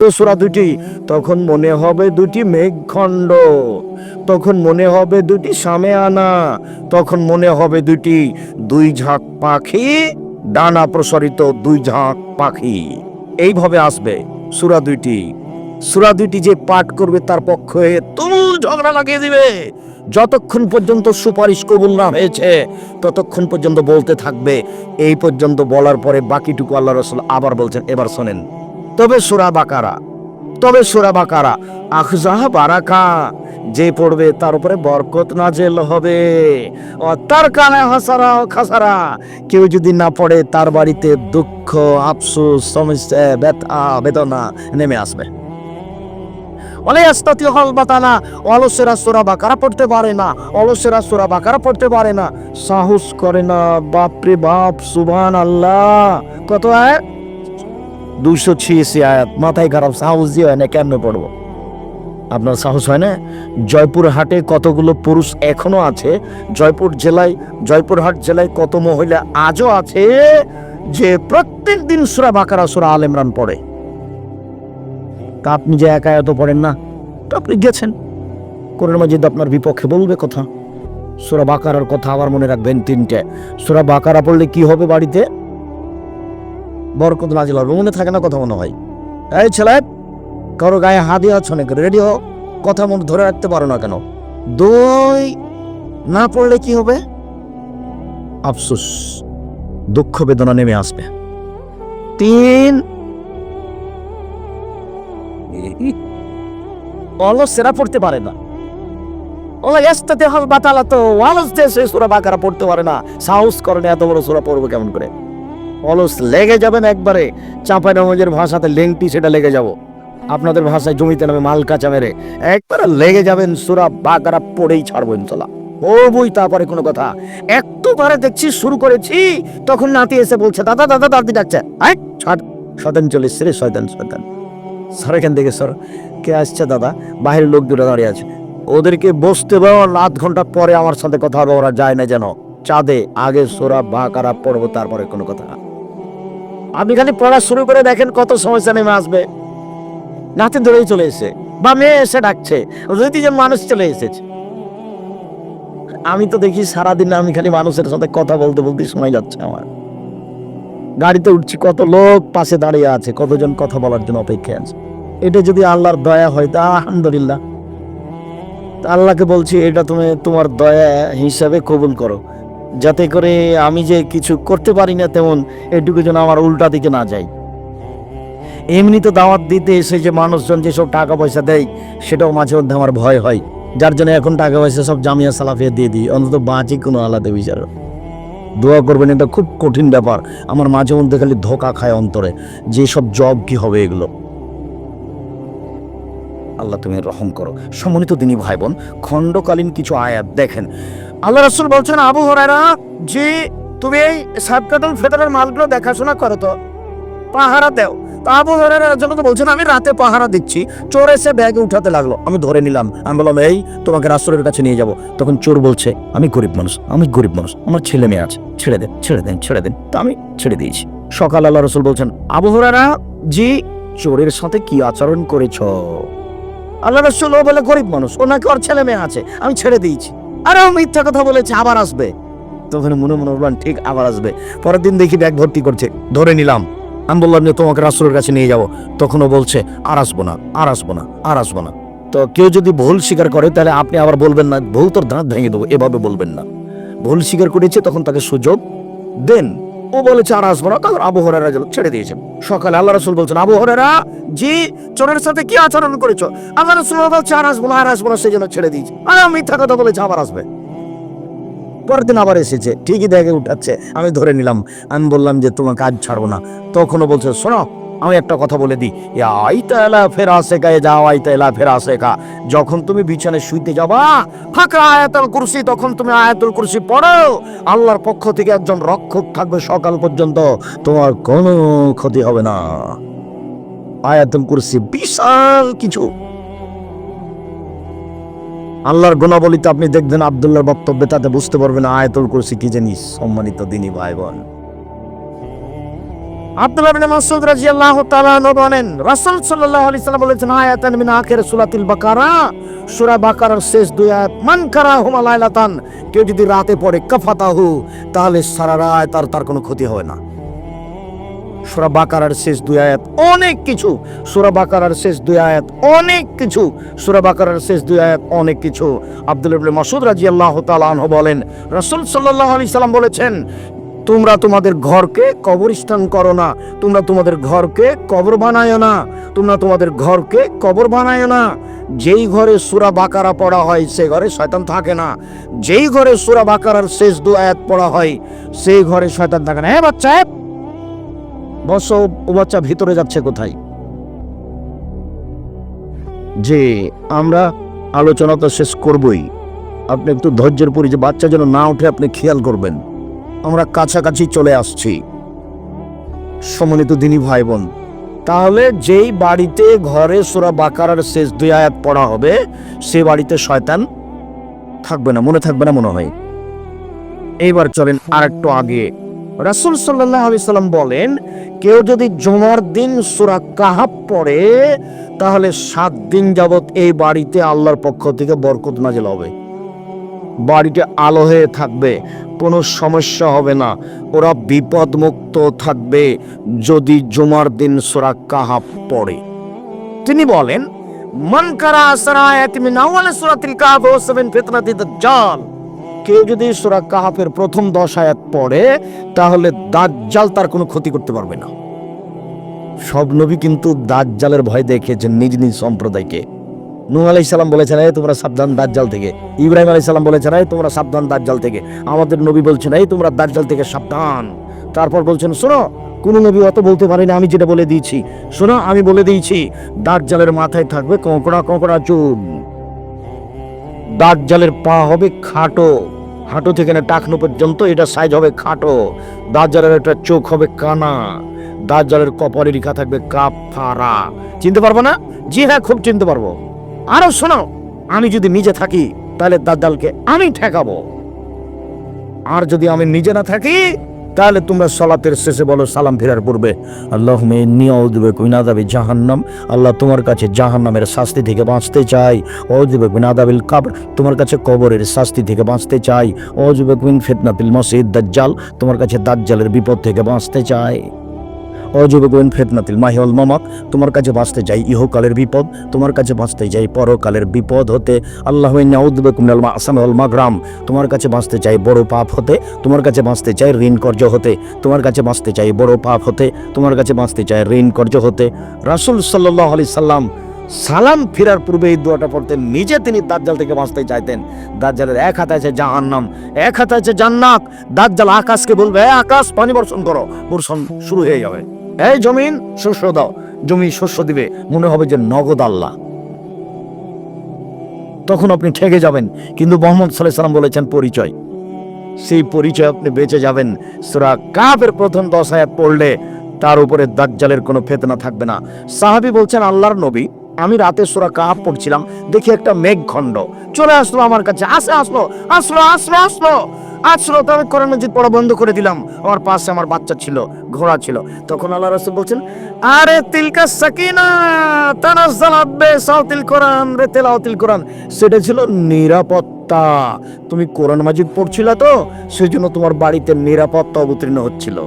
সুরা দুটি তখন মনে হবে দুটি মেঘখণ্ড তখন মনে হবে দুটি সামে আনা, তখন মনে হবে দুটি, দুই ঝাঁক পাখি, ডানা প্রসারিত দুই ঝাঁক পাখি। এইভাবে আসবে সুরা দুইটি। সুরা দুইটি যে পাঠ করবে তার পক্ষে তুমুল ঝগড়া লাগিয়ে দিবে, যতক্ষণ পর্যন্ত সুপারিশ কবুল না হয়েছে, ততক্ষণ পর্যন্ত বলতে থাকবে, এই পর্যন্ত বলার পরে বাকিটুকু আল্লাহ রসুল আবার বলছেন, এবার শোনেন। তবে সুরা বাকারা, তবে সুরা বাকারা। আখজাহ বারাকা, যে পড়বে তার উপরে বরকত নাজেল হবে। ও তার কানে হাসারা খাসারা। কেউ যদি না পড়ে, তার বাড়িতে দুঃখ, আফসোস, সমস্যা, ব্যথা, বেদনা নেমে আসবে। অলে আস্তাতি হল বাতানা, অলসেরা সোরা বাকারা পড়তে পারে না, অলসেরা সোরা বাকারা পড়তে পারে না। সাহস করে না, বাপরে বাপ সুবহান আল্লাহ কত আয় দুশো ছিয়াশি আয়াত। মাথায় খারাপ সাহস দিয়ে হয় না কেমনে পড়ব? আপনার সাহস হয় না? জয়পুর হাটে কতগুলো পুরুষ এখনও আছে? জয়পুর জেলায়, জয়পুরহাট জেলায় কত মহিলা আজও আছে যে প্রত্যেক দিন সুরা বাকারা, সুরা আল ইমরান পড়ে? তা আপনি যে একা এত পড়েন না, তো আপনি গেছেন। কোরআন মাজিদ আপনার বিপক্ষে বলবে কথা। সুরা বাকারার কথা আবার মনে রাখবেন তিনটে। সুরা বাকারা পড়লে কি হবে বাড়িতে? বরকত নাজিল হবে। মনে থাকে না কথা মনে হয়। এই ছেলে, কারও গায়ে হাত দিয়ে আছো নাকি? রেডি হো কথা মনে ধরে রাখতে পারো না কেন। দুই না পড়লে কি হবে? আফসোস। দুঃখ বেদনা নেমে আসবে। তিন। অলস সেরা পড়তে পারে না। ওলা এস্তাতে হল বাতালা তো অলস দেশে সুরা বাকারা পড়তে পারে না। সাহস করে না এত বড় সুরা পড়ব কেমন করে? অলস লেগে যাবেন একবারে। চাঁপাই নমজের ভাষাতে লেংটি, সেটা লেগে যাব। আপনাদের ভাষায় জমিতে নামে মাল কাঁচা মেরে একবারে লেগে যাবেন সুরা বাকারা, পড়েই ছাড়বো ইনশাল্লাহ। ও বই তারপরে কোনো কথা। একটু বারে দেখছি, শুরু করেছি, তখন নাতি এসে বলছে, দাদা দাদা, দাদি ডাকছে। ছাড়। শয়তান চলে এসছে রে স্যার, এখান থেকে, স্যার। কে আসছে, দাদা? বাইরের লোক দুটো দাঁড়িয়ে আছে। ওদেরকে বসতে দাও আধ ঘণ্টা পরে আমার সাথে কথা হবে ওরা যায় না যেন। চাঁদে আগে সোরা বা কারা পড়ব, তারপরে কোনো কথা আপনি খালি পড়া শুরু করে দেখেন কত সমস্যা নেমে আসবে। নাতিন ধরেই চলে এসে বা মেয়ে এসে ডাকছে দুই তিনজন মানুষ চলে এসেছে। আমি তো দেখি সারাদিন আমি খালি মানুষের সাথে কথা বলতে বলতে সময় যাচ্ছে আমার। গাড়িতে উঠছি, কত লোক পাশে দাঁড়িয়ে আছে, কতজন কথা বলার জন্য অপেক্ষায় আছে। এটা যদি আল্লাহর দয়া হয়, তা আলহামদুলিল্লাহ। আল্লাহকে বলছি, এটা তুমি তোমার দয়া হিসাবে কবুল করো। যাতে করে আমি যে কিছু করতে পারি না তেমন এটুকু যেন আমার উল্টা দিকে না যায়। এমনি তো দাওয়াত দিতে এসে যে মানুষজন যেসব টাকা পয়সা দেয়, সেটাও মাঝে মধ্যে আমার ভয় হয়। যার জন্য এখন টাকা পয়সা সব জামিয়া সালাফিয়া দিয়ে দিই, অন্তত বাঁচি কোনো আলাদা বিচার। দোয়া করবেন, এটা খুব কঠিন ব্যাপার। আমার মাঝে মধ্যে খালি ধোকা খায় অন্তরে, যে সব জব কি হবে এগুলো। আল্লাহ তুমি রহম করো। সমন্বিত দিনী ভাই বোন, খণ্ডকালীন কিছু আয়াত দেখেন। আল্লাহ রাসূল বলছেন, আবু হরাইরা যে তুমি এই সাবকাতুল ফেতরের মালগুলো দেখাশোনা করো তো। পাহারা দেও। তা আবু হরাইরার জন্য তো বলছেন, আমি রাতে পাহারা দিচ্ছি। চোর এসে ব্যাগে উঠাতে লাগল। আমি ধরে নিলাম, আমি বললাম, এই, তোমাকে রাসূলের কাছে নিয়ে যাব। তখন চোর বলছে, আমি গরিব মানুষ, আমি গরিব মানুষ, আমার ছেলে মেয়ে আছে, ছেড়ে দেন ছেড়ে দেন ছেড়ে দেন। তা আমি ছেড়ে দিয়েছি। সকাল আল্লাহ রসুল বলছেন, আবু হরাইরা জি, চোরের সাথে কি আচরণ করেছ? আল্লাহ রসুল ও বলে, গরিব মানুষ, ওনাকে নাকি ওর ছেলে মেয়ে আছে, আমি ছেড়ে দিয়েছি। আরে মিথ্যা কথা বলেছে, আবার আসবে। তখন মনে মনে বললাম, ঠিক আবার আসবে। পরের দিন দেখি ব্যাগ ভর্তি করছে, ধরে নিলাম। আমি বললাম যে, তোমাকে রাসুলের কাছে নিয়ে যাব। তখন ও বলছে, আর আসব না, আর আসব না, আর আসব না। তো কেউ যদি ভুল স্বীকার করে, তাহলে আপনি আবার বলবেন না, ভুল তোর দাঁত ভেঙে দেবো, এভাবে বলবেন না। ভুল স্বীকার করেছে, তখন তাকে সুযোগ দেন। ও বলেছে, আর আসব না। কারণ আবু হরেরা ছেড়ে দিয়েছেন সকালে আল্লাহ রসুল বলছেন, আবু হরেরা জি, চোরের সাথে কি আচরণ করেছ? আল্লাহ রসুল বলছে, আর আসব না, আর আসব না। সেই জন্য ছেড়ে দিয়েছে। আর আমি মিথ্যা কথা বলেছে, আবার আসবে। পরের দিন আবার এসেছে, ঠিকই দেখে উঠাচ্ছে। আমি ধরে নিলাম, আমি বললাম যে, তোমার কাজ ছাড়বো না। তখনও বলছে, শোনো আমি একটা কথা বলে দিই। এ আইতা এলা ফের কা এ যাও আইতা এলা ফের কা যখন তুমি বিছানায় শুইতে যাবা ফাঁকা আয়াতুল কুরসি, তখন তুমি আয়াতুল কুরসি পড়ো। আল্লাহর পক্ষ থেকে একজন রক্ষক থাকবে সকাল পর্যন্ত। তোমার কোনো ক্ষতি হবে না। আয়াতুল কুরসি বিশাল কিছু। আল্লাহর গুণাবলিতে আপনি দেখবেন আব্দুল্লাহর বক্তব্যে তাতে বুঝতে পারবেন আয়াতুল কুরসি কি জিনিস সম্মানিত দিনী ভাই বোন আব্দুল্লাহ বিন মাসউদ রাদিয়াল্লাহু তাআলা আনহু বলেন, রাসূল সাল্লাল্লাহু আলাইহি বলেছেন, আয়াতান মিন আখির সূরাতুল বাকারা সূরা শেষ দুই আয়াত, মান কারাহুমা কেউ যদি রাতে পড়ে, কাফাতাহু তাহলে সারা রাত তার তার কোনো ক্ষতি হবে না। সূরা বাকারার শেষ দুই আয়াত অনেক কিছু, সূরা বাকারার শেষ দুই আয়াত অনেক কিছু, সূরা বাকারার শেষ দুই আয়াত অনেক কিছু। আব্দুল্লাহ ইবনে মাসউদ রাদিয়াল্লাহু তাআলা বলেন, রাসূল সাল্লাল্লাহু আলাইহি সাল্লাম বলেছেন তোমরা তোমাদের ঘরকে কবরস্থান করো না। তোমরা তোমাদের ঘরকে কবর বানায় না। তোমরা তোমাদের ঘরকে কবর বানায় না। যেই ঘরে সুরা বাকারা পড়া হয়, সে ঘরে শয়তান থাকে না। যেই ঘরে সুরা বাকারার শেষ দু আয়াত পড়া হয়, সেই ঘরে শয়তান থাকে না। হ্যাঁ বাচ্চা? বসো, ও বাচ্চা ভিতরে যাচ্ছে কোথায়? যে আমরা আলোচনা তো শেষ করবই। আপনি একটু ধৈর্যের পরি যে বাচ্চা যেন না উঠে আপনি খেয়াল করবেন। আমরা কাছাকাছি চলে আসছি। সমন্বিত দিনী ভাই বোন তাহলে যেই বাড়িতে ঘরে সোরা বাকারার শেষ দুই আয়াত পড়া হবে, সে বাড়িতে শয়তান থাকবে না, মনে থাকবে না মনে হয়। এইবার চলেন আর একটু আগে। রাসুল সাল্লাহ আলি সাল্লাম বলেন, কেউ যদি জমার দিন সুরা কাহাব পড়ে, তাহলে সাত দিন যাবৎ এই বাড়িতে আল্লাহর পক্ষ থেকে বরকত নাজেল হবে। বাড়িতে আলো হয়ে থাকবে কোনো সমস্যা হবে না। ওরা বিপদ মুক্ত থাকবে যদি জুমার দিন সুরা কাহাব পড়ে। তিনি বলেন, মান কারা আসরা আয়াতি মিন আউয়াল সূরাতিল কাহাফ ওয়া সাবিন ফিতনাতি দাজ্জাল। কেউ যদি সূরা কাহাফের প্রথম 10 আয়াত পড়ে, তাহলে দাজ্জাল তার কোনো ক্ষতি করতে পারবে না। সব নবী কিন্তু দাজ্জালের ভয় দেখিয়েছেন নিজ নিজ সম্প্রদায়কে নূহ আলাইহিস সালাম বলেছেন, এই তোমরা সাবধান দাজ্জাল থেকে। ইব্রাহিম আলাইহিস সালাম বলেছেন, এই তোমরা সাবধান দাজ্জাল থেকে। আমাদের নবী বলছেন, এই তোমরা দাজ্জাল থেকে সাবধান। তারপর বলছেন, শোনো, কোন নবী অত বলতে পারি না আমি যেটা বলে দিয়েছি। শোনো, আমি বলে দিয়েছি, দাজ্জালের মাথায় থাকবে কোঁকড়া কোঁকড়া চুল দাজ্জালের পা হবে খাটো। হাঁটু থেকে না টাকনো পর্যন্ত এটা সাইজ হবে খাটো। দাজ্জালের একটা চোখ হবে কানা। দাজ্জালের কপালে রেখা থাকবে কাফারা চিনতে পারব না? জি হ্যাঁ খুব চিনতে পারব। আরও শোনো আমি যদি নিজে থাকি, তাহলে দাজ্জালকে আমি ঠেকাবো। আর যদি আমি নিজে না থাকি, তাহলে তোমরা সলাতের শেষে বলো, সালাম ফেরার পূর্বে আল্লাহ নিয়দবে কুইনাদাবি জাহান্নাম। আল্লাহ তোমার কাছে জাহান্নামের শাস্তি থেকে বাঁচতে চাই। অজবে কুইনাদাবিল কাবর, তোমার কাছে কবরের শাস্তি থেকে বাঁচতে চাই। অজবে কুইন ফিতনাতিল মসিদ দাজ্জাল, তোমার কাছে দাজ্জালের বিপদ থেকে বাঁচতে চাই। অজবে গোয়েন ফেতনাতিল মাহিউল মামাক, তোমার কাছে বাঁচতে চাই ইহকালের বিপদ, তোমার কাছে বাঁচতে চাই পরকালের বিপদ হতে। আল্লাহ নাউদ্বে কুমিনাল মা আসামাল মাগরাম, তোমার কাছে বাঁচতে চাই বড় পাপ হতে, তোমার কাছে বাঁচতে চাই ঋণ কর্য হতে, তোমার কাছে বাঁচতে চাই বড় পাপ হতে, তোমার কাছে বাঁচতে চাই ঋণ কর্য হতে। রাসূল সাল্লাল্লাহু আলাইহি সাল্লাম সালাম ফিরার পূর্বে এই দোয়াটা পড়তেন, নিজে তিনি দাজ্জাল থেকে বাঁচতে চাইতেন। দাজ্জালের এক হাতে আছে জাহান্নাম, এক হাতে আছে জান্নাত। দাজ্জাল আকাশকে বলবে আকাশ, পানি বর্ষণ করো। বর্ষণ শুরু হয়ে যাবে। এই জমিন শস্য দাও। জমি শস্য দিবে, মনে হবে যে নগদ আল্লাহ। তখন আপনি ঠেকে যাবেন, কিন্তু মোহাম্মদ সাল্লাহ সাল্লাম বলেছেন পরিচয়। সেই পরিচয় আপনি বেঁচে যাবেন। সুরা কাফের প্রথম দশ আয়াত পড়লে তার উপরে দাজ্জালের কোনো ফেতনা থাকবে না। সাহাবী বলছেন, আল্লাহর নবী, আমি রাতে সুরা কাপ পড়ছিলাম, দেখি একটা মেঘখণ্ড। চলে আসলো আমার কাছে, আসে আসলো আসলো আসলো আসলো আসলো তো আমি কোরআন মজিদ পড়া বন্ধ করে দিলাম। আমার পাশে আমার বাচ্চা ছিল, ঘোড়া ছিল। তখন আল্লাহ রাসূল বলছেন, আরে তিলকা সাকিনা, তানাজ্জাল আব্বে সাউতিল কোরআন রে তেলাওতিল কোরআন। সেটা ছিল নিরাপত্তা। তুমি কোরআন মাজিদ পড়ছিলা তো, সেজন্য তোমার বাড়িতে নিরাপত্তা অবতীর্ণ হচ্ছিল।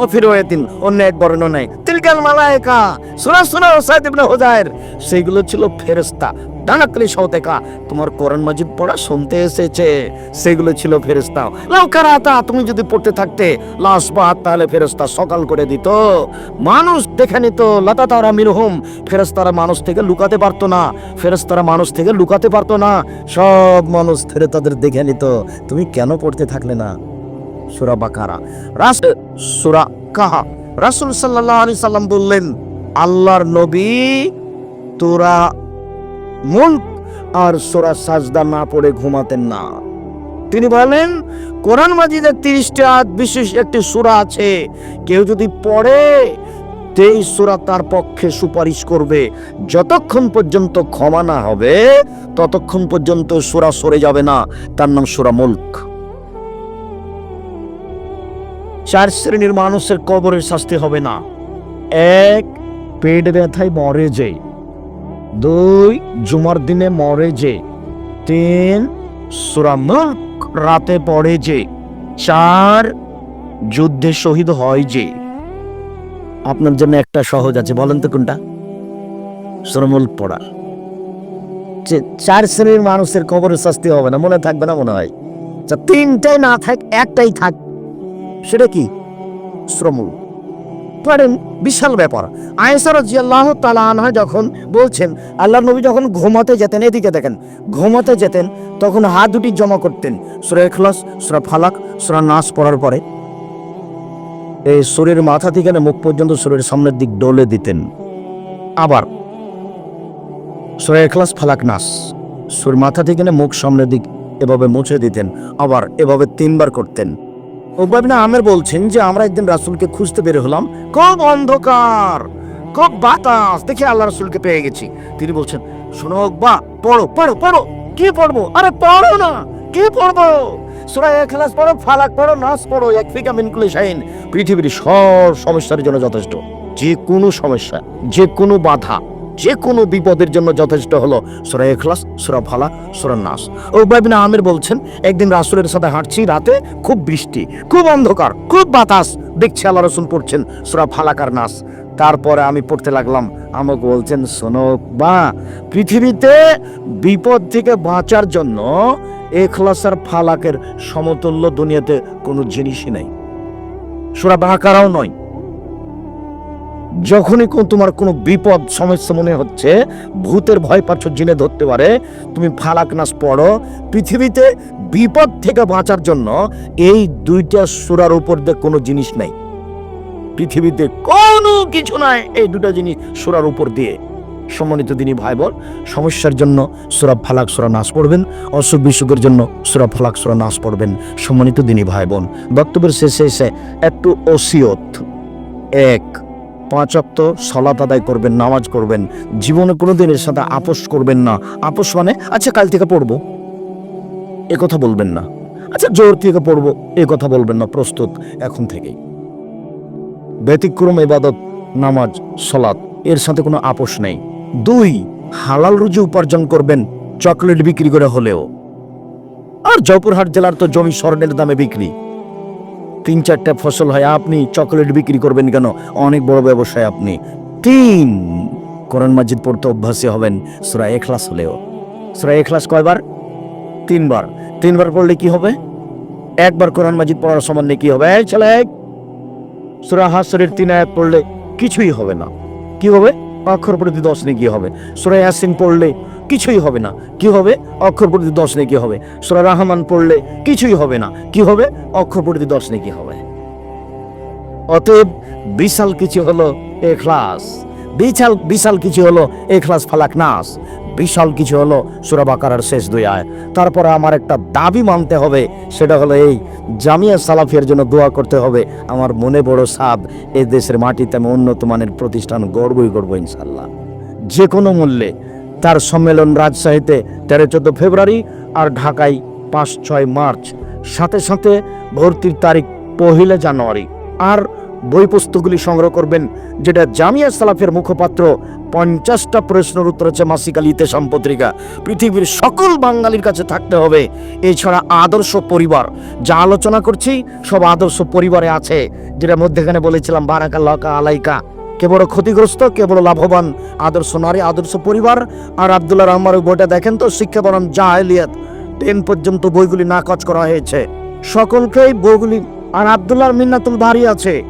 ও ফিরোয়াতিন অন্য এক বর্ণনায়, তিলকাল মালায়েকা, শোনা শোনা, সাইদ ইবনে হুজাইর সেইগুলো ছিল ফেরেশতা ডানাকলি সৌতেকা তোমার কোরআন মাজিদ পড়া শুনতে এসেছে। সেগুলো ছিল ফেরেশতা। লাউকারাতা তুমি যদি পড়তে থাকতে, লাশ বাহাত, তাহলে ফেরেশতা সকাল করে দিত। মানুষ দেখে নিত লতা তারা মিরহুম ফেরেশতারা মানুষ থেকে লুকাতে পারতো না। ফেরেশতারা মানুষ থেকে লুকাতে পারতো না। সব মানুষ ফেরে তাদের দেখে নিত। তুমি কেন পড়তে থাকলে না? সুরা বাকারা। রাস সুরা কাহা রাসুল সাল্লাল্লাহু আলাইহি সাল্লাম বললেন, আল্লাহর নবী তোরা মুল্ক আর সোরা সাজদা না পড়ে ঘুমাতেন না। তিনি বলেন, কোরআন মাজিদের তিরিশটি আয়াত বিশেষ একটি সূরা আছে। কেউ যদি পড়ে, তেই সূরা তার পক্ষে সুপারিশ করবে। যতক্ষণ পর্যন্ত ক্ষমা না হবে, ততক্ষণ পর্যন্ত সূরা সরে যাবে না। তার নাম সূরা মুল্ক। চার শ্রেণির মানুষের কবরের শাস্তি হবে না। এক, পেট ব্যথায় মরে যে দুই জুমার দিনে মরে যে। তিন সুরামুখ রাতে পড়ে যে। চার যুদ্ধে শহীদ হয় যে। আপনার জন্য একটা সহজ আছে বলেন তো কোনটা? সুরমুল পড়া। চার শ্রেণির মানুষের কবরের শাস্তি হবে না মনে থাকবে না মনে হয়। আচ্ছা, তিনটাই না থাক একটাই থাক। সেটা কি? শ্রমুল পারেন বিশাল ব্যাপার। আয়েসা রাজিয়াল্লাহ তালা আনহা যখন বলছেন আল্লাহ নবী যখন ঘুমাতে যেতেন, এদিকে দেখেন, ঘুমাতে যেতেন, তখন হাত দুটি জমা করতেন। সুরা এখলাস সুরা ফালাক, সুরা নাচ পড়ার পরে এই শরীরের মাথা থেকে মুখ পর্যন্ত শরীরের সামনের দিক ডলে দিতেন। আবার সুরা এখলাস ফালাক, নাস শরীর মাথা থেকে মুখ সামনের দিক এভাবে মুছে দিতেন, আবার এভাবে তিনবার করতেন। ওবাবিনা আমের বলছেন যে, আমরা একদিন রাসূলকে খুঁজতে বের হলাম। খুব অন্ধকার, খুব বাতাস। দেখে আল্লাহ রাসূলকে পেয়ে গেছি। তিনি বলছেন, শোনো বা পড়ো পড়ো পড়ো। কি পড়ব? আরে পড়ো না, কি পড়ব? সূরা ইখলাস পড়ো, ফালাক পড়ো, নাস পড়ো, এক ফিকা মিন কুল্লি পৃথিবীর সব সমস্যার জন্য যথেষ্ট। যে কোনো সমস্যা, যে কোনো বাধা যে কোনো বিপদের জন্য যথেষ্ট হলো। সুরা এখলাস সুরা ফালা সুরা নাস। ও বাইবিনা আমির বলছেন, একদিন রাসূলের সাথে হাঁটছি, রাতে খুব বৃষ্টি, খুব অন্ধকার, খুব বাতাস। দেখছি আল্লাহ রসুল পড়ছেন সুরা ফালাকার নাস। তারপরে আমি পড়তে লাগলাম, আমাকে বলছেন, শোনো বা পৃথিবীতে বিপদ থেকে বাঁচার জন্য এখলাস আর ফালাকের সমতুল্য দুনিয়াতে কোনো জিনিসই নেই। সুরা বাহাকারাও নয় যখনই কোন তোমার কোনো বিপদ সমস্যা মনে হচ্ছে, ভূতের ভয় পাচ্ছ, জিনে ধরতে পারে, তুমি ফালাক নাস পড়ো। পৃথিবীতে বিপদ থেকে বাঁচার জন্য এই দুইটা সুরার উপর দিয়ে কোনো জিনিস নাই। পৃথিবীতে কোনো কিছু নাই এই দুটো জিনিস সুরার উপর দিয়ে। সম্মানিত দিনী ভাই বোন, সমস্যার জন্য সুরা ফালাক সুরা নাচ পড়বেন, অসুখ বিসুখের জন্য সুরা ফালাক সুরা নাচ পড়বেন, সম্মানিত দিনী ভাই বোন। বক্তব্যের শেষে এসে একটু ওসিয়ত। এক পাঁচ অক্ত সলাত আদায় করবেন, নামাজ করবেন। জীবনে কোনো দিনের সাথে আপোষ করবেন না। আপোষ মানে আচ্ছা কাল থেকে পড়ব। এ কথা বলবেন না। আচ্ছা জোর থেকে পড়ব। এ কথা বলবেন না, প্রস্তুত, এখন থেকেই। ব্যতিক্রম এবাদত নামাজ সলাৎ এর সাথে কোনো আপোষ নেই। দুই, হালাল রুজি উপার্জন করবেন, চকলেট বিক্রি করে হলেও। আর জয়পুরহাট জেলার তো জমি স্বর্ণের দামে বিক্রি। তিন চারটা ফসল হয়, আপনি চকলেট বিক্রি করবেন কেন? অনেক বড় ব্যবসায় আপনি। তিন! কোরআন মাজিদ পড়তে অভ্যাসী হবেন। সুরা এখলাস হলেও। সুরা এখলাস কয়বার? তিনবার। তিনবার পড়লে কি হবে? একবার কোরআন মাজিদ পড়ার সমান কি হবে? ছেলে, সুরা হাসরের তিন আয়াত পড়লে কিছুই হবে না। কি হবে? অক্ষর প্রতি দশ নেকি হবে? সুরা ইয়াসিন পড়লে কিছুই হবে না। কি হবে? অক্ষর প্রতি দশ নেকি হবে? সুরা রহমান পড়লে কিছুই হবে না। কি হবে? অক্ষর প্রতি দশ নেকি হবে? অতএব বিশাল কিছু হলো এখলাস। বিশাল বিশাল কিছু হলো এখলাস ফালাক নাস। বিশাল কিছু হলো সুরা বাকারার শেষ দুই আয় তারপরে আমার একটা দাবি মানতে হবে, সেটা হলো এই, জামিয়া সালাফিয়ার জন্য দোয়া করতে হবে। আমার মনে বড় সাদ এই দেশের মাটিতে আমি উন্নত মানের প্রতিষ্ঠান গর্বই করব ইনশাল্লাহ যে কোনো মূল্যে তার সম্মেলন রাজশাহীতে তেরো চোদ্দ ফেব্রুয়ারি আর ঢাকায় পাঁচ ছয় মার্চ। সাথে সাথে ভর্তির তারিখ পহিলা জানুয়ারি। আর বই পুস্তকগুলি সংগ্রহ করবেন, যেটা জামিয়া সালাফের মুখপাত্র পঞ্চাশটা প্রশ্নের উত্তর হচ্ছে মাসিক আল ইতেসাম পত্রিকা। পৃথিবীর সকল বাঙালির কাছে থাকতে হবে। এছাড়া আদর্শ পরিবার, যা আলোচনা করছি, সব আদর্শ পরিবারে আছে, যেটা মধ্যেখানে বলেছিলাম বারাকা লকা আলাইকা। কে বড় ক্ষতিগ্রস্ত কে বড় লাভবান আদর্শ নারী, আদর্শ পরিবার। আর আবদুল্লাহ রহমানের বইটা দেখেন তো, শিক্ষা বনাম জাহেলিয়াত। টেন পর্যন্ত বইগুলি নাকচ করা হয়েছে। সকলকেই বইগুলি আর আবদুল্লাহ মিন্নাতুল বাড়ি আছে।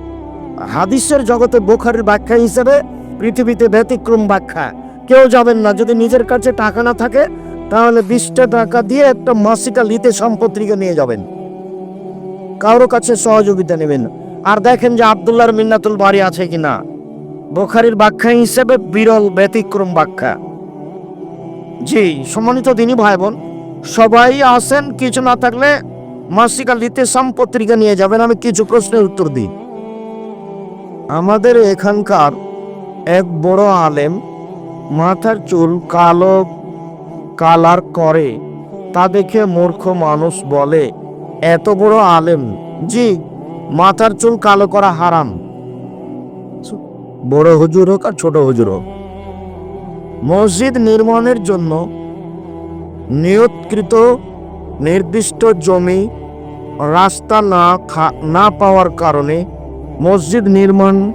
হাদিসের জগতে বোখারের ব্যাখ্যা হিসেবে পৃথিবীতে ব্যতিক্রম ব্যাখ্যা। কেউ যাবেন না, যদি নিজের কাছে টাকা না থাকে, তাহলে বিশটা টাকা দিয়ে একটা মাসিকা লিতে সম্পত্তিকে নিয়ে যাবেন। কারও কাছে সহযোগিতা নেবেন। আর দেখেন যে আবদুল্লাহর মিন্নাতুল বাড়ি আছে কিনা। বোখারির ব্যাখ্যা হিসেবে বিরল, ব্যতিক্রম ব্যাখ্যা। জি, সম্মানিত দিনই ভাই বোন সবাই আসেন কিছু না থাকলে মাসিকা লিতে পত্রিকা নিয়ে যাবেন, আমি কিছু প্রশ্নের উত্তর দিই। আমাদের এখানকার এক বড় আলেম মাথার চুল কালো কালার করে, তা দেখে মূর্খ মানুষ বলে, এত বড় আলেম? জি, মাথার চুল কালো করা হারাম। বড় হুজুর হোক আর ছোট হুজুর হোক। মসজিদ নির্মাণের জন্য নিয়তকৃত নির্দিষ্ট জমি রাস্তা না না পাওয়ার কারণে মসজিদ নির্মাণ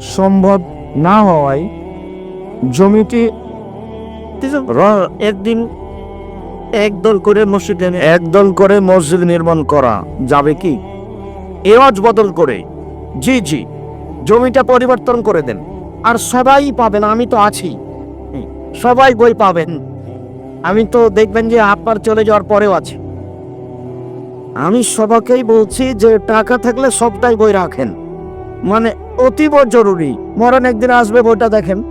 সম্ভব না হওয়ায় জমিটি একদিন একদল করে মসজিদ একদল করে মসজিদ নির্মাণ করা যাবে কি? এওয়াজ বদল করে। জি জি। জমিটা পরিবর্তন করে দেন। আর সবাই পাবেন, আমি তো আছি। সবাই বই পাবেন। আমি তো দেখবেন যে আপনার চলে যাওয়ার পরেও আছি। আমি সবাকেই বলছি যে টাকা থাকলে সবটাই বই রাখেন। মানে অতীব জরুরি। মরণ একদিন আসবে বইটা দেখেন।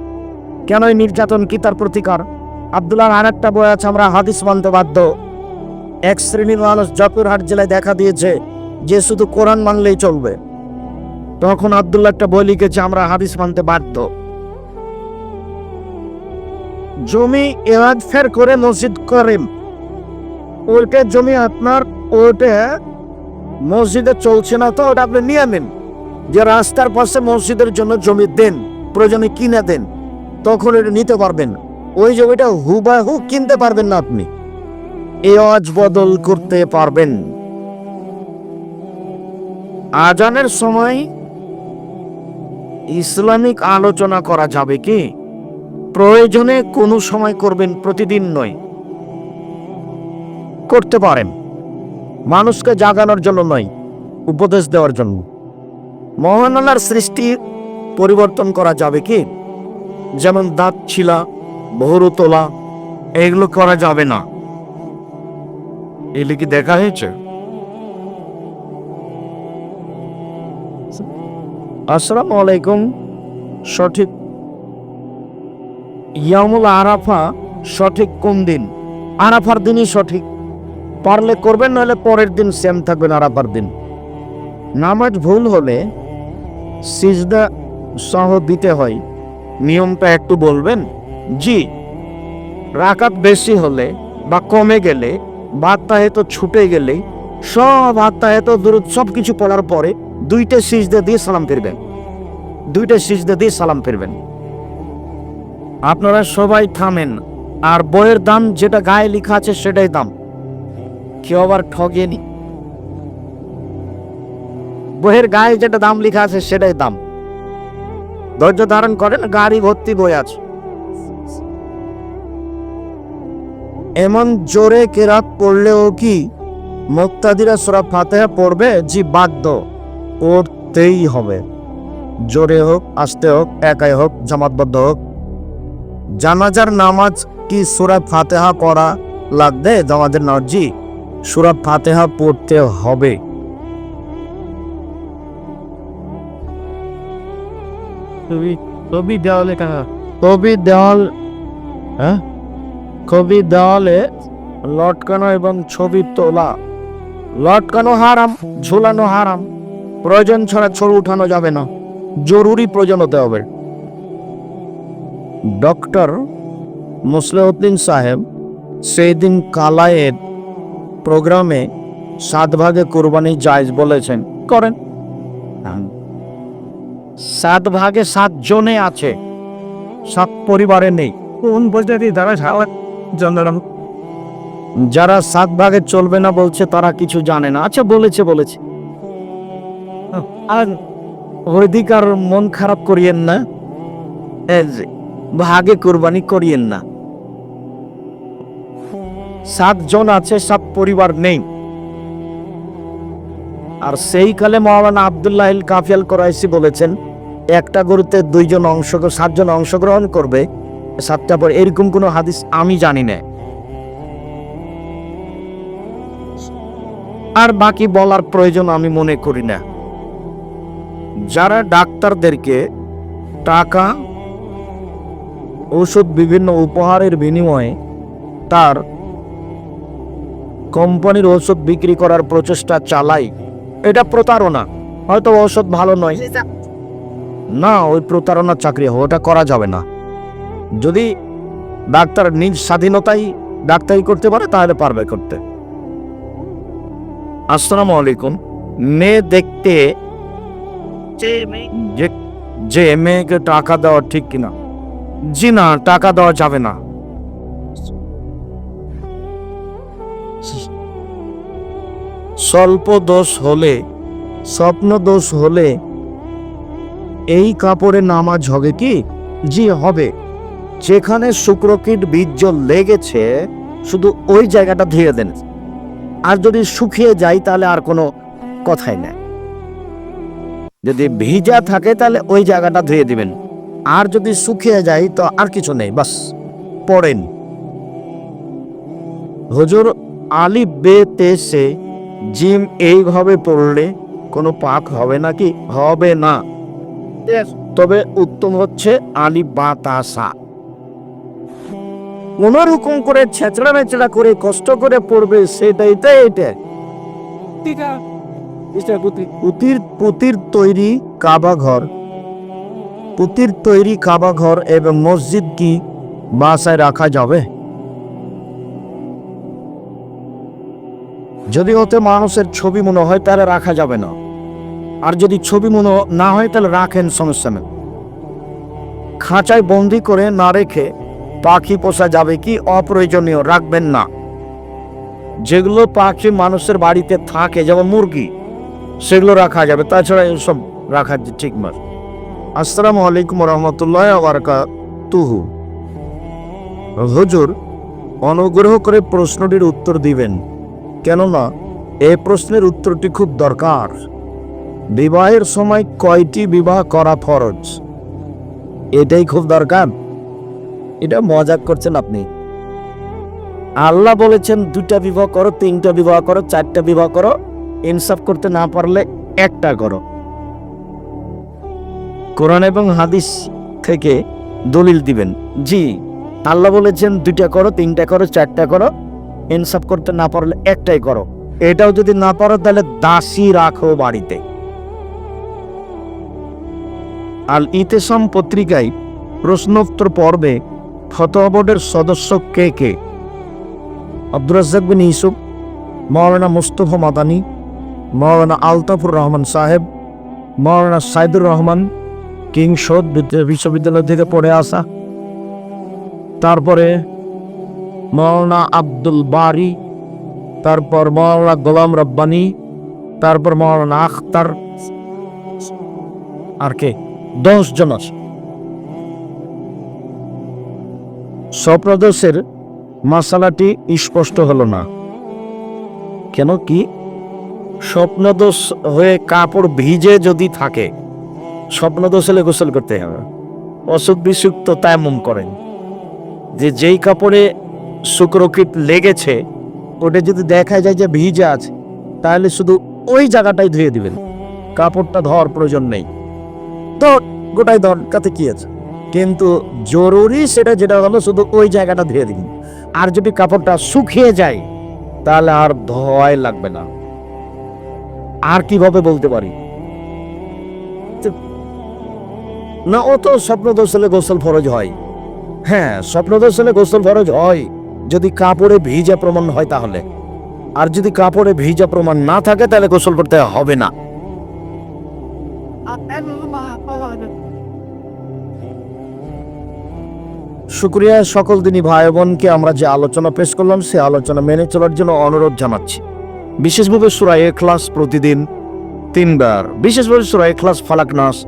কেন নির্যাতন কি তার প্রতিকার? আবদুল্লাহ আর একটা বই আছে, আমরা হাদিস মানতে বাধ্য। এক শ্রেণির মানুষ জয়পুরহাট জেলায় দেখা দিয়েছে যে শুধু কোরআন মানলেই চলবে। তখন আবদুল্লাহ একটা বই লিখেছে, আমরা হাদিস মানতে বাধ্য। জমি এওয়াজ ফের করে মসজিদ করেন ওইটা জমি আপনার ওইটা মসজিদে চলছে না তো, ওটা আপনি নিয়ে নেন। যে রাস্তার পাশে মসজিদের জন্য জমি দেন, প্রয়োজনে কিনে দেন, তখন এটা নিতে পারবেন। ওই জমিটা হুবাহু কিনতে পারবেন না আপনি। এওয়াজ বদল করতে পারবেন। আজানের সময় ইসলামিক আলোচনা করা যাবে কি? প্রয়োজনে কোনো সময় করবেন প্রতিদিন নয়। করতে পারেন। মানুষকে জাগানোর জন্য নয়, উপদেশ দেওয়ার জন্য। মহান আল্লাহর সৃষ্টি পরিবর্তন করা যাবে কি? যেমন দাঁত ছিলা ভরু তোলা, এগুলো করা যাবে না। এগুলি কি দেখা হয়েছে? আসসালামু আলাইকুম সঠিক ইয়ামুল আরাফা সঠিক কোন দিন? আরাফার দিনই সঠিক। পারলে করবেন, নাহলে পরের দিন সেম থাকবেন আরাফার দিন। নামাজ ভুল হলে সিজদা সহ দিতে হয়। নিয়মটা একটু বলবেন? জি। রাকাত বেশি হলে বা কমে গেলে বার্তা হেতো ছুটে গেলে, সব আত্মা হেতো দূর সব কিছু পড়ার পরে দুইটা সিজদা দিয়ে সালাম ফিরবেন। দুইটা সিজদা দিয়ে সালাম ফিরবেন। আপনারা সবাই থামেন, আর বইয়ের দাম যেটা গায়ে লেখা আছে সেটাই দাম। কেউ আবার ঠগেনি। বইয়ের গায়ে যেটা দাম লেখা আছে সেটাই দাম। ধৈর্য ধারণ করেন, গাড়ি ভর্তি বই আছে। এমন জোরে কেরাত পড়লেও কি মুক্তাদিরা সোরা ফাতেহা পড়বে? জি, বাধ্য। পড়তেই হবে। জোরে হোক আসতে হোক একাই হোক জামাতবদ্ধ হোক। জানাজার নামাজ কি সুরা ফাতেহা করা লাগবে জামাতের নামাজ জি সুরা ফাতেহা পড়তে হবে। ছবি দেওয়ালে কবি দেওয়াল হ্যাঁ? কবি দেওয়ালে লটকানো এবং ছবি তোলা। লটকানো হারাম ঝুলানো হারাম। প্রয়োজন ছাড়া ছবি উঠানো যাবে না। জরুরি প্রয়োজন হতে হবে। ডক্টর মুসলেউদ্দিন সাহেব সেই দিন কালায়ের প্রোগ্রামে সাত ভাগে কোরবানি জায়জ বলেছেন। করেন। সাত ভাগে সাত জনে আছে। সাত পরিবারে নেই। কোন পদ্ধতি দ্বারা জন্ম যারা সাত ভাগে চলবে না বলছে তারা কিছু জানে না। আচ্ছা বলেছে বলেছে। আর ওইদিক আর মন খারাপ করিয়েন না। ভাগে কোরবানি করিয়েন না। সাত জন আছে, সাত পরিবার নেই। আর সেই কালে মহারানা আবদুল্লাহ কাফিয়াল করাইসি বলেছেন, একটা গরুতে দুইজন অংশ সাতজন অংশগ্রহণ করবে। সাতটা পর এরকম কোনো হাদিস আমি জানি না। আর বাকি বলার প্রয়োজন আমি মনে করি না। যারা ডাক্তারদেরকে টাকা ওষুধ বিভিন্ন উপহারের বিনিময়ে তার কোম্পানির ওষুধ বিক্রি করার প্রচেষ্টা চালাই এটা প্রতারণা। হয়তো ঔষধ ভালো নয়। না ওই প্রতারণার চাকরি ওটা করা যাবে না। যদি ডাক্তার নিজ স্বাধীনতাই ডাক্তারি করতে পারে তাহলে পারবে করতে। আসসালামু আলাইকুম। মেয়ে দেখতে যে যে মেয়েকে টাকা দেওয়া ঠিক কিনা? জি না টাকা দেওয়া যাবে না। স্বল্প দোষ হলে স্বপ্ন দোষ হলে এই কাপড়ে নামাজ হবে কি? জি হবে। যেখানে শুক্রকীট বীর্য লেগেছে শুধু ওই জায়গাটা ধুয়ে দেন। আর যদি শুকিয়ে যায় তাহলে আর কোনো কথাই নেই। যদি ভিজা থাকে তাহলে ওই জায়গাটা ধুয়ে দিবেন। আর যদি শুকিয়ে যায় তো আর কিছু নেই বাস। পড়েন। হুজুর আলি বে তেসে জিম এইভাবে পড়লে কোনো পাক হবে নাকি হবে না। তবে উত্তম হচ্ছে আলি বাতাসা। কোন রকম করে ছেঁচড়া মেচড়া করে কষ্ট করে পড়বে সেটাই তো এটা পুতির তৈরি কাবা ঘর। পুতির তৈরি কাবা ঘর এবং মসজিদ কি বাসায় রাখা যাবে? যদি ওতে মানুষের ছবি মনে হয়, তাহলে রাখা যাবে না। আর যদি ছবি মনে না হয়, তাহলে রাখেন, সমস্যা নেই। খাঁচায় বন্দি করে না রেখে পাখি পোষা যাবে কি অপ্রয়োজনীয়, রাখবেন না। যেগুলো পাখি মানুষের বাড়িতে থাকে, যেমন মুরগি সেগুলো রাখা যাবে, তাছাড়া এসব রাখা ঠিক নয় আসসালামু আলাইকুম রহমতুল্লাহ তুহু হুজুর, অনুগ্রহ করে প্রশ্নটির উত্তর দিবেন। কেননা, এ প্রশ্নের উত্তরটি খুব দরকার। বিবাহের সময় কয়টি বিবাহ করা ফরজ? এটাই খুব দরকার। এটা মজাক করছেন আপনি। আল্লাহ বলেছেন দুটা বিবাহ করো, তিনটা বিবাহ করো, চারটা বিবাহ করো। ইনসাফ করতে না পারলে একটা করো। কোরআন এবং হাদিস থেকে দলিল দিবেন। জি, আল্লাহ বলেছেন দুইটা করো, তিনটা করো, চারটা করো। ইনসাফ করতে না পারলে একটাই করো। এটাও যদি না পারো, তাহলে দাসী রাখো বাড়িতে। আল ইতেসম পত্রিকায় প্রশ্নোত্তর পর্বে ফতোয়া বোর্ডের সদস্য কে কে? আব্দুর রাজ্জাক বিন ইউসুফ মৌলানা মুস্তফা মাদানি মৌলানা আলতাফুর রহমান সাহেব, মৌলানা সাইদুর রহমান কিংসদ বিদ্যা- বিশ্ববিদ্যালয় থেকে পড়ে আসা। তারপরে মৌলানা আব্দুল বারি, তারপর মৌলানা গোলাম রব্বানি, তারপর মৌলানা আখতার, আর কে? দশ জন আছে। মশালাটি স্পষ্ট হলো না। কেন কি? স্বপ্নদোষ হয়ে কাপড় ভিজে যদি থাকে স্বপ্নদোষ হলে গোসল করতে হবে। অসুখ বিসুখ তো তেমন করেন। যে যেই কাপড়ে শুক্রকীট লেগেছে, ওটা যদি দেখা যায় যে ভিজে আছে, তাহলে শুধু ওই জায়গাটাই ধুয়ে দিবেন। কাপড়টা ধোয়ার প্রয়োজন নেই। তো গোটাই ধর কাতে কি আছে? কিন্তু জরুরি সেটা যেটা হলো, শুধু ওই জায়গাটা ধুয়ে দিন। আর যদি কাপড়টা শুকিয়ে যায়, তাহলে আর ধোয়াই লাগবে না। আর কীভাবে বলতে পারি? না, ও তো স্বপ্নদোষ হলে গোসল ফরজ হয়। হ্যাঁ স্বপ্নদোষ হলে গোসল ফরজ হয়। যদি কাপড়ে ভিজা প্রমাণ হয় তাহলে। আর যদি কাপড়ে ভিজা প্রমাণ না থাকে তাহলে গোসল করতে হবে না। শুক্রিয়া সকল দিনই ভাই বোনকে আমরা যে আলোচনা পেশ করলাম, সে আলোচনা মেনে চলার জন্য অনুরোধ জানাচ্ছি। বিশেষভাবে সুরায় ক্লাস প্রতিদিন তিনবার। বিশেষভাবে সুরায় ক্লাস ফালাক নাস